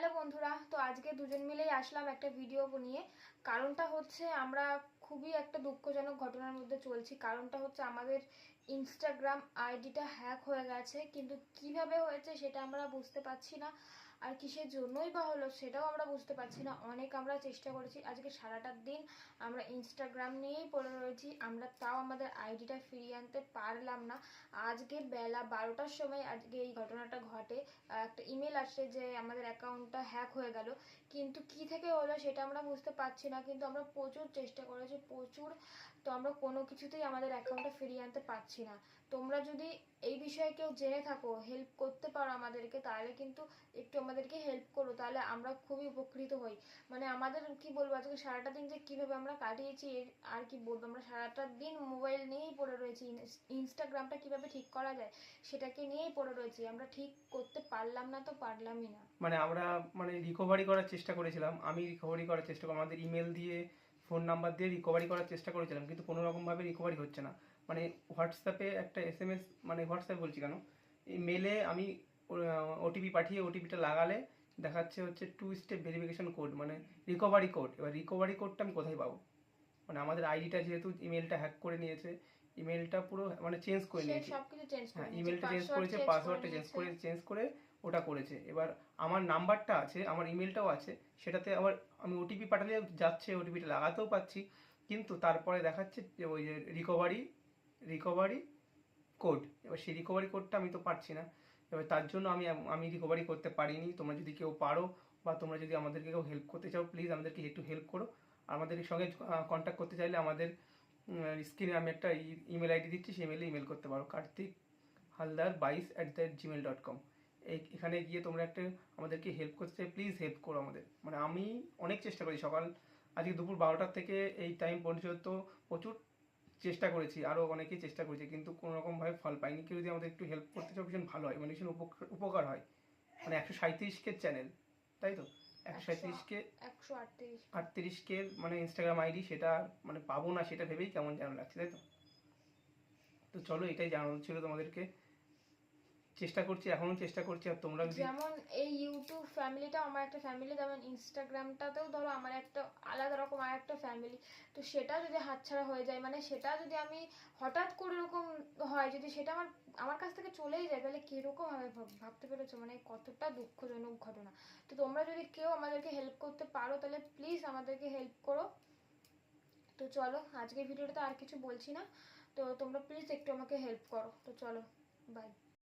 Hello বন্ধুরা তো আজকে দুজন মিলেই আসলাম একটা ভিডিও নিয়ে। কারণটা হচ্ছে আমরা খুবই একটা দুঃখজনক ঘটনার মধ্যে চলছি। কারণটা হচ্ছে আমাদের ইনস্টাগ্রাম আইডিটা হ্যাক হয়ে গেছে, কিন্তু কীভাবে হয়েছে সেটা আমরা বুঝতে পারছি না। আর কিসের জন্যই বা হলো সেটাও আমরা বুঝতে পারছি না। অনেক আমরা চেষ্টা করেছি। আজকে সারাটা দিন আমরা ইনস্টাগ্রাম নিয়েই পড়ে রয়েছি। আমরা তাও আমাদের আইডিটা ফিরিয়ে আনতে পারলাম না। আজকে বেলা বারোটার সময় আজকে এই ঘটনাটা ঘটে। একটা ইমেল আসে যে আমাদের অ্যাকাউন্টটা হ্যাক হয়ে গেল। কিন্তু কি থেকে হলো সেটা আমরা বুঝতে পারছি না। কিন্তু আমরা প্রচুর চেষ্টা করেছি প্রচুর, তো আমরা কোনো কিছুতেই আমাদের অ্যাকাউন্টটা ফিরিয়ে আনতে পারছি না। তোমরা যদি এই বিষয়ে কেউ জেনে থাকো হেল্প করতে পারো আমাদেরকে, তাহলে কিন্তু একটু আমাদেরকে হেল্প করো, তাহলে আমরা খুবই উপকৃত হই। মানে আমাদের কি বলব, আজকে সারাটা দিন যে কীভাবে আমরা কাটিয়েছি আর কি বলব, আমরা সারাটা দিন মোবাইল নিয়েই পড়ে রয়েছি ইনস- ইনস্টাগ্রামটা কীভাবে ঠিক করা যায়, সেটাকে নিয়েই পড়ে রয়েছি, আমরা ঠিক করতে পারলাম না তো পারলামই না। মানে আমরা মানে রিকভারি করার চেষ্টা করেছিলাম, আমি রিকভারি করার চেষ্টা করি আমাদের ইমেল দিয়ে ফোন নাম্বার দিয়ে রিকভারি করার চেষ্টা করেছিলাম কিন্তু কোনো রকমভাবে রিকভারি হচ্ছে না। মানে হোয়াটসঅ্যাপে একটা এস এম এস মানে হোয়াটসঅ্যাপ বলছি কেন? এই মেলে আমি ওটিপি পাঠিয়ে ওটিপিটা লাগালে দেখাচ্ছে হচ্ছে টু স্টেপ ভেরিফিকেশন কোড মানে রিকভারি কোড এবার রিকভারি কোডটা আমি কোথায় পাবো? মানে আমাদের আইডিটা যেহেতু ইমেলটা হ্যাক করে নিয়েছে ইমেলটা পুরো মানে চেঞ্জ করে নিয়েছে। হ্যাঁ ইমেলটা চেঞ্জ করেছে পাসওয়ার্ডটা চেঞ্জ করে চেঞ্জ করে ওটা করেছে। এবার আমার নাম্বারটা আছে, আমার ইমেলটাও আছে, সেটাতে আবার আমি ওটিপি পাঠালে যাচ্ছে ওটিপিটা লাগাতেও পাচ্ছি কিন্তু তারপরে দেখাচ্ছে যে ওই যে রিকভারি রিকভারি কোড এবার সেই রিকভারি কোডটা আমি তো পারছি না। এবার তার জন্য আমি আমি রিকভারি করতে পারিনি। তোমরা যদি কেউ পারো বা তোমরা যদি আমাদেরকে কেউ হেল্প করতে চাও প্লিজ আমাদেরকে একটু হেল্প করো। আমাদের সঙ্গে কন্ট্যাক্ট করতে চাইলে আমাদের স্ক্রিনে আমি একটা ইমেল আইডি দিচ্ছি, সেই ইমেলে ইমেল করতে পারো। কার্তিক হালদার বাইশ at the Gmail dot com এখানে গিয়ে তোমরা একটা আমাদেরকে হেল্প করতে চাই প্লিজ হেল্প করো আমাদের। মানে আমি অনেক চেষ্টা করি সকাল আজকে দুপুর বারোটার থেকে এই টাইম পর্যন্ত প্রচুর চেষ্টা করেছি আরও অনেকেই চেষ্টা করেছি কিন্তু কোনো রকমভাবে ফল পাইনি। কেউ যদি আমাদের একটু হেল্প করতে চাও ভীষণ ভালো হয় মানে ভীষণ উপকার- উপকার হয়। মানে একশো সাঁত্রিশকে চ্যানেল তাই তো? একশো সাঁত্রিশকে একশো আটত্রিশ। আটত্রিশকে মানে ইনস্টাগ্রাম আইডি সেটা মানে পাবো না সেটা ভেবেই কেমন যেন লাগছে তাই তো? তো চলো এটাই জানানো ছিল তোমাদেরকে। চেষ্টা করছি, এখনও চেষ্টা করছি, আর তোমরা যেমন এই ইউটিউব ফ্যামিলিটা আমার একটা ফ্যামিলি যেমন ইনস্টাগ্রামটাতেও ধরো আমার একটা আলাদা রকম আর একটা ফ্যামিলি তো সেটা যদি হাতছাড়া হয়ে যায় মানে সেটা যদি আমি হঠাৎ করে এরকম হয়, যদি সেটা আমার আমার কাছ থেকে চলেই যায়, তাহলে কীরকম হবে ভাব- ভাবতে পেরেছ? মানে কতটা দুঃখজনক ঘটনা। তো তোমরা যদি কেউ আমাদেরকে হেল্প করতে পারো, তাহলে প্লিজ আমাদেরকে হেল্প করো। তো চলো, আজকের ভিডিওটা তো আর কিছু বলছি না। তো তোমরা প্লিজ একটু আমাকে হেল্প করো। তো চলো বাই